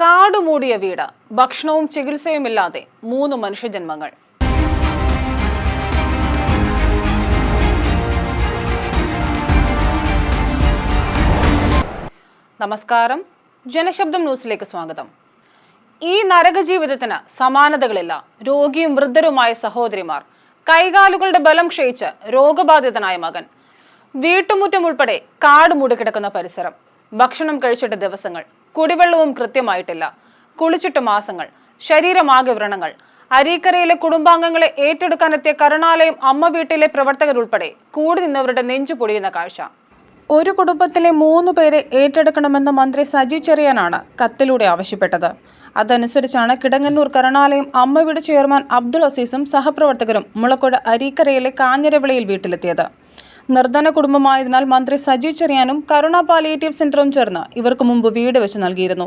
കാടുമൂടിയ വീട്. ഭക്ഷണവും ചികിത്സയുമില്ലാതെ മൂന്ന് മനുഷ്യജന്മങ്ങൾ. നമസ്കാരം. ജനശബ്ദം ന്യൂസിലേക്ക് സ്വാഗതം. ഈ നരക ജീവിതത്തിന് സമാനതകളില്ല. രോഗിയും വൃദ്ധരുമായ സഹോദരിമാർ. കൈകാലുകളുടെ ബലം ക്ഷയിച്ച് രോഗബാധിതനായ മകൻ. വീട്ടുമുറ്റം ഉൾപ്പെടെ കാട് മൂടിക്കിടക്കുന്ന പരിസരം. ഭക്ഷണം കഴിച്ചിട്ട് ദിവസങ്ങൾ. കുടിവെള്ളവും കൃത്യമായിട്ടില്ല. കുളിച്ചിട്ട് മാസങ്ങൾ ശരീരമാകെ വ്രണങ്ങൾ. അരീക്കരയിലെ കുടുംബാംഗങ്ങളെ ഏറ്റെടുക്കാനെത്തിയ കരുണാലയം അമ്മ വീട്ടിലെ പ്രവർത്തകരുൾപ്പെടെ കൂടി നിന്നവരുടെ നെഞ്ചു പൊടിയുന്ന കാഴ്ച. ഒരു കുടുംബത്തിലെ മൂന്ന് പേരെ ഏറ്റെടുക്കണമെന്ന് മന്ത്രി സജി ചെറിയാനാണ് കത്തിലൂടെ ആവശ്യപ്പെട്ടത്. അതനുസരിച്ചാണ് കിടങ്ങന്നൂർ കരുണാലയം അമ്മവീട് ചെയർമാൻ അബ്ദുൾ അസീസും സഹപ്രവർത്തകരും മുളക്കുഴ അരീക്കരയിലെ കാഞ്ഞിരവിളയിൽ വീട്ടിലെത്തിയത്. നിർധന കുടുംബമായതിനാൽ മന്ത്രി സജി ചെറിയാനും കരുണ പാലിയേറ്റീവ് സെന്ററും ചേർന്ന് ഇവർക്ക് മുമ്പ് വീട് വെച്ച് നൽകിയിരുന്നു.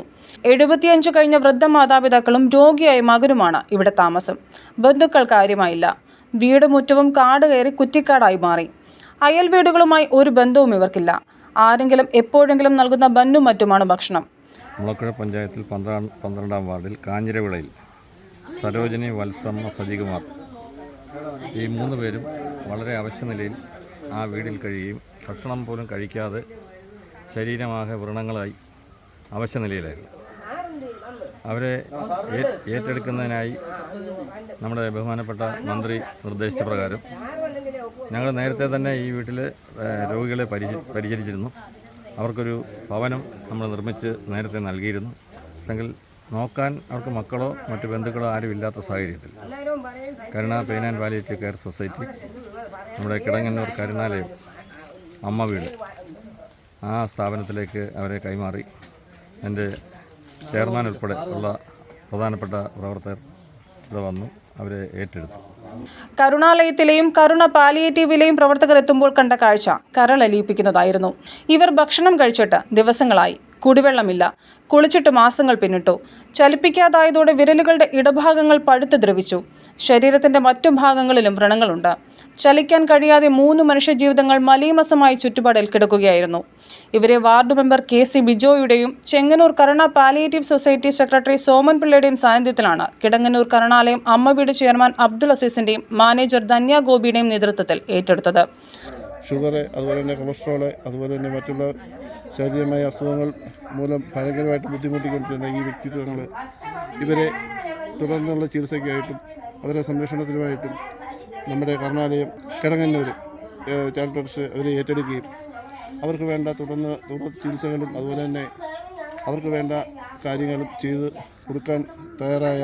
എഴുപത്തിയഞ്ച് കഴിഞ്ഞ വൃദ്ധ മാതാപിതാക്കളും രോഗിയായ മകനുമാണ് ഇവിടെ താമസം. ബന്ധുക്കൾ കാര്യമായില്ല. വീട് മുറ്റവും കാട് കയറി കുറ്റിക്കാടായി മാറി. അയൽ വീടുകളുമായി ഒരു ബന്ധവും ഇവർക്കില്ല. ആരെങ്കിലും എപ്പോഴെങ്കിലും നൽകുന്ന ബന്നും മറ്റുമാണ് ഭക്ഷണം. മുളക്കുഴ പഞ്ചായത്തിൽ പന്ത്രണ്ട് വാർഡിൽ കാഞ്ഞിരവിളയിൽ സരോജിനി വത്സമ്മ സജികുമാർ. ഈ മൂന്ന് പേരും വളരെ അവശ്യനിലയിൽ ആ വീടിൽ കഴിയുകയും ഭക്ഷണം പോലും കഴിക്കാതെ ശരീരമാകെ വ്രണങ്ങളായി അവശനിലയിലായിരുന്നു അവരെ ഏറ്റെടുക്കുന്നതിനായി നമ്മുടെ ബഹുമാനപ്പെട്ട മന്ത്രി നിർദ്ദേശിച്ച പ്രകാരം ഞങ്ങൾ നേരത്തെ തന്നെ ഈ വീട്ടിൽ രോഗികളെ പരിച പരിചരിച്ചിരുന്നു. അവർക്കൊരു ഭവനം നമ്മൾ നിർമ്മിച്ച് നേരത്തെ നൽകിയിരുന്നു. പക്ഷെങ്കിൽ നോക്കാൻ അവർക്ക് മക്കളോ മറ്റു ബന്ധുക്കളോ ആരും ഇല്ലാത്ത സാഹചര്യത്തിൽ. Karuna pain and palliative care society നമ്മുടെ കിടങ്ങന്നൂർ കരുണാലയം അമ്മ വീട്. ആ സ്ഥാപനത്തിലേക്ക് അവരെ കൈമാറി. എന്റെ ചെയർമാൻ ഉൾപ്പെടെ ഉള്ള പ്രധാനപ്പെട്ട പ്രവർത്തകർ ഇവിടെ വന്നു അവരെ ഏറ്റെടുത്തു. കരുണാലയത്തിലെയും കരുണ പാലിയേറ്റീവിലെയും പ്രവർത്തകർ എത്തുമ്പോൾ കണ്ട കാഴ്ച കരളലിയിപ്പിക്കുന്നതായിരുന്നു. ഇവർ ഭക്ഷണം കഴിച്ചിട്ട് ദിവസങ്ങളായി. കുടിവെള്ളമില്ല. കുളിച്ചിട്ട് മാസങ്ങൾ പിന്നിട്ടു. ചലിപ്പിക്കാതായതോടെ വിരലുകളുടെ ഇടഭാഗങ്ങൾ പഴുത്ത് ദ്രവിച്ചു. ശരീരത്തിന്റെ മറ്റു ഭാഗങ്ങളിലും വ്രണങ്ങളുണ്ട്. ചലിക്കാൻ കഴിയാതെ മൂന്ന് മനുഷ്യജീവിതങ്ങൾ മലീമസമായി ചുറ്റുപാടിൽ കിടക്കുകയായിരുന്നു. ഇവരെ ward member K C ബിജോയുടെയും Chengannur Karuna palliative society secretary Soman പിള്ളയുടെയും സാന്നിധ്യത്തിലാണ് കിടങ്ങന്നൂർ കരുണാലയം അമ്മ വീട് ചെയർമാൻ അബ്ദുൾ അസീസിന്റെയും മാനേജർ ധന്യ ഗോപിയുടെയും നേതൃത്വത്തിൽ ഏറ്റെടുത്തത്. ഷുഗർ അതുപോലെ തന്നെ കൊളസ്ട്രോൾ അതുപോലെ തന്നെ മറ്റുള്ള ശാരീരികമായ അസുഖങ്ങൾ മൂലം ഭയങ്കരമായിട്ട് ബുദ്ധിമുട്ടിക്കൊണ്ടിരുന്ന ഈ വ്യക്തിത്വങ്ങൾ. ഇവരെ തുടർന്നുള്ള ചികിത്സയ്ക്കായിട്ടും അവരെ സംരക്ഷണത്തിനുമായിട്ടും നമ്മുടെ കർണാലയം കിടങ്ങന്നൂർ ട്രസ്റ്റ് അവരെ ഏറ്റെടുക്കുകയും അവർക്ക് വേണ്ട തുടർന്ന് തുടർ ചികിത്സകളും അതുപോലെ തന്നെ അവർക്ക് വേണ്ട കാര്യങ്ങളും ചെയ്ത് കൊടുക്കാൻ തയ്യാറായ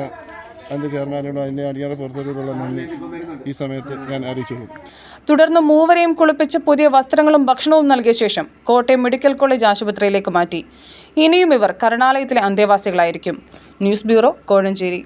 അതിന്റെ ചെയർമാനോട് അതിന്റെ അടിയറ പുറത്തേക്കുള്ള നന്ദി. ഈ സമയത്ത് ഞാൻ അറിയിച്ചു തുടർന്ന് മൂവരെയും കുളിപ്പിച്ച് പുതിയ വസ്ത്രങ്ങളും ഭക്ഷണവും നൽകിയ ശേഷം കോട്ടയം മെഡിക്കൽ കോളേജ് ആശുപത്രിയിലേക്ക് മാറ്റി. ഇനിയും ഇവർ കരുണാലയത്തിലെ അന്തേവാസികളായിരിക്കും. News bureau Kozhencherry.